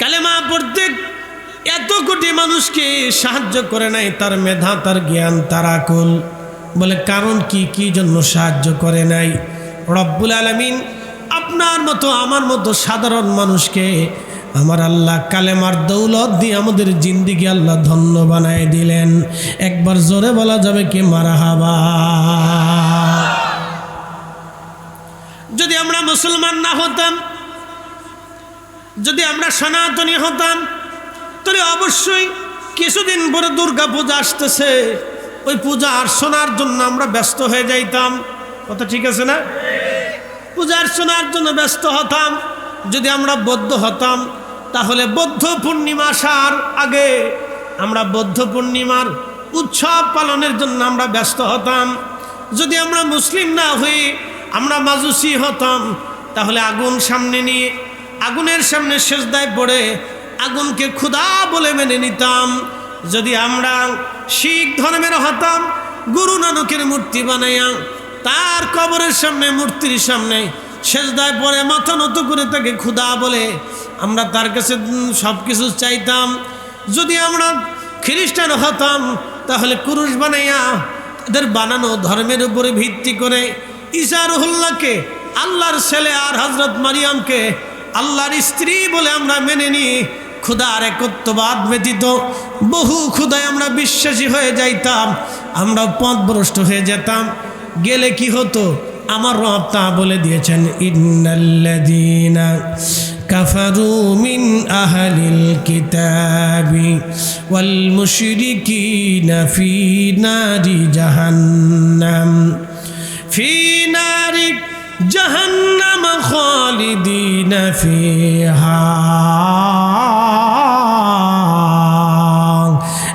কালেমা পড়তে এত কোটি মানুষকে সাহায্য করে নাই, তার মেধা, তার জ্ঞান, তার আকল। বলে, কারণ কি? কি জন্য সাহায্য করে নাই? রব্বুল আলমিন, আপনার মতো, আমার মতো সাধারণ মানুষকে আমার আল্লাহ কালেমার দৌলত দিয়ে আমাদের জিন্দিগি আল্লাহ ধন্য বানায় দিলেন। একবার জোরে বলা যাবে কি মারা হাবা যদি আমরা মুসলমান না হতাম যদি আমরা সনাতনী হতাম, তাহলে অবশ্যই কিছুদিন পরে দুর্গা পূজা আসতেছে। ওই পূজা অর্চনার জন্য আমরা ব্যস্ত হয়ে যাইতাম। কথা ঠিক আছে না? পূজা অর্চনার জন্য ব্যস্ত হতাম। যদি আমরা বদ্ধ হতাম, তাহলে বৌদ্ধ পূর্ণিমা আসার আগে আমরা বৌদ্ধ পূর্ণিমার উৎসব পালনের জন্য আমরা ব্যস্ত হতাম। যদি আমরা মুসলিম না হই, আমরা মাজুসি হতাম, তাহলে আগুন সামনে নিয়ে আগুনের সামনে সেজদায় পড়ে আগুনকে ক্ষুধা বলে মেনে নিতাম। যদি আমরা শিখ ধর্মের হতাম, গুরু নানকের মূর্তি বানাইয়া তার কবরের সামনে, মূর্তির সামনে সেজদায় পরে মাথা নত করে তাকে ক্ষুধা বলে আমরা তার কাছে সব কিছু চাইতাম। যদি আমরা খ্রিস্টান হতাম, তাহলে কুরুষ বানাইয়া তাদের বানানো ধর্মের উপরে ভিত্তি করে ঈসা রহুল্লাহকে, আল্লাহর ছেলে আর হজরত মারিয়ামকে আল্লাহর স্ত্রী বলে আমরা মেনে নিই ক্ষুদার একত্ববাদ ব্যতীত বহু ক্ষুদায় আমরা বিশ্বাসী হয়ে যাইতাম আমরা পথভ্রষ্ট হয়ে যেতাম। গেলে কি হতো? আমার রব তা বলে দিয়েছেন, ইন্নাল্লাযীনা কাফারু মিন আহলিল কিতাবি ওয়াল মুশরিকিনা ফি নারি জাহান্নাম। ফি নারি খালিদিনা ফিহা।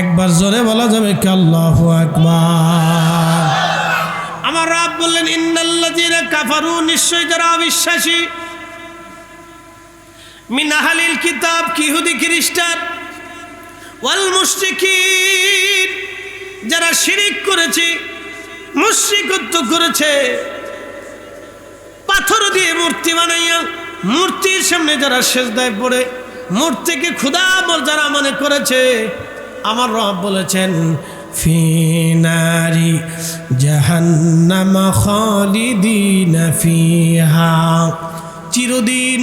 একবার জোরে বলা যাবে কি আল্লাহু আকবার। আমার রাব বললেন, ইন্নাল্লাযীনা কাফারু নিশ্চয় যারা অবিশ্বাসী। মিন আহলিল কিতাব কিহুদি খ্রিস্টান। ওয়াল মুশরিকিন, যারা শিরিক করেছে, মুশরিকত্ব করেছে। পাথর দিয়ে মূর্তি বানাইয়া, মূর্তির সামনে যারা সেজদায় পড়ে, মূর্তিকে ক্ষুদা বল যারা মনে করেছে, আমার রব বলেছেন ফিনারি জাহান্নাম খালিদিনা ফিহা। চিরদিন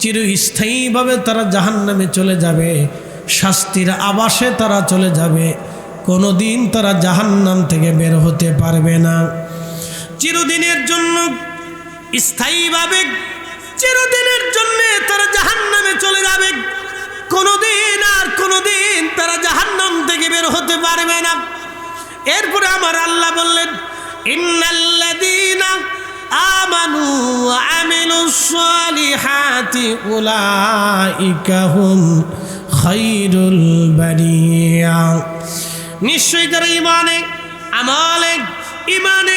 চিরস্থায়ীভাবে তারা জাহান্নামে চলে যাবে, শাস্তির আবাসে তারা চলে যাবে, কোনোদিন তারা জাহান্নাম থেকে বের হতে পারবে না। চিরদিনের জন্য স্থায়ীভাবে চিরদিনের জন্য তারা জাহান্নামে চলে যাবে। কোনোদিন আর কোনোদিন তারা জাহান্নাম থেকে বের হতে পারবে না। এরপরে আমার আল্লাহ বললেন, ইন্নাল্লাযীনা আমানু আমিলুস সালিহাতি উলাইকা হুম খায়রুল বারিয়া নিশ্চয়ই যারা ইমানে আমলে ইমানে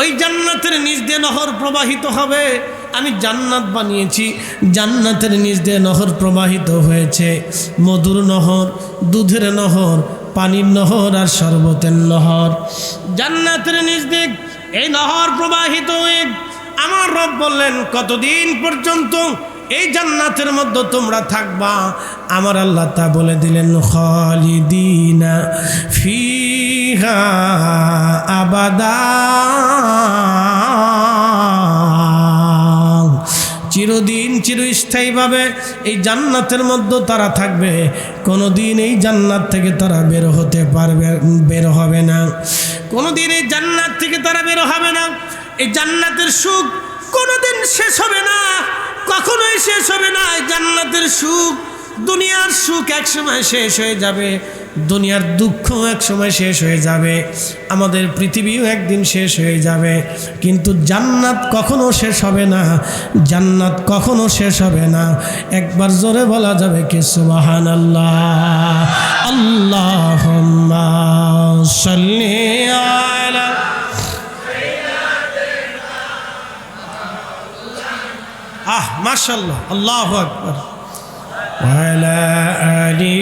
ওই জান্নাতের নিজ দিয়ে নহর প্রবাহিত হবে। আমি জান্নাত বানিয়েছি। জান্নাতের নিজ দিয়ে নহর প্রবাহিত হয়েছে। মধুর নহর, দুধের নহর, পানির নহর আর শরবতের নহর। জান্নাতের নিজ দিক এই নহর প্রবাহিত হয়ে আমার রব বললেন, কতদিন পর্যন্ত এই জান্নাতের মধ্যে তোমরা থাকবা? আমার আল্লাহ তা বলে দিলেন, খালিদিনা ফিহা আবাদা চিরদিন চিরস্থায়ীভাবে এই জান্নাতের মধ্যে তারা থাকবে। কোনো দিন এই জান্নাত থেকে তারা বের হতে পারবে, বের হবে না। কোনো দিন এই জান্নাত থেকে তারা বের হবে না। এই জান্নাতের সুখ কোনোদিন শেষ হবে না। কখনোই শেষ হবে না। এই জান্নাতের সুখ, দুনিয়ার সুখ একসময় শেষ হয়ে যাবে। দুনিয়ার দুঃখ এক সময় শেষ হয়ে যাবে, আমাদের পৃথিবীও একদিন শেষ হয়ে যাবে। কিন্তু জান্নাত কখনো শেষ হবে না, জান্নাত কখনো শেষ হবে না। একবার জোরে বলা যাবে কি সুবাহান আল্লাহ আল্লাহ আহ মাশাল্লাহ আল্লাহ আকবর। আলা আলী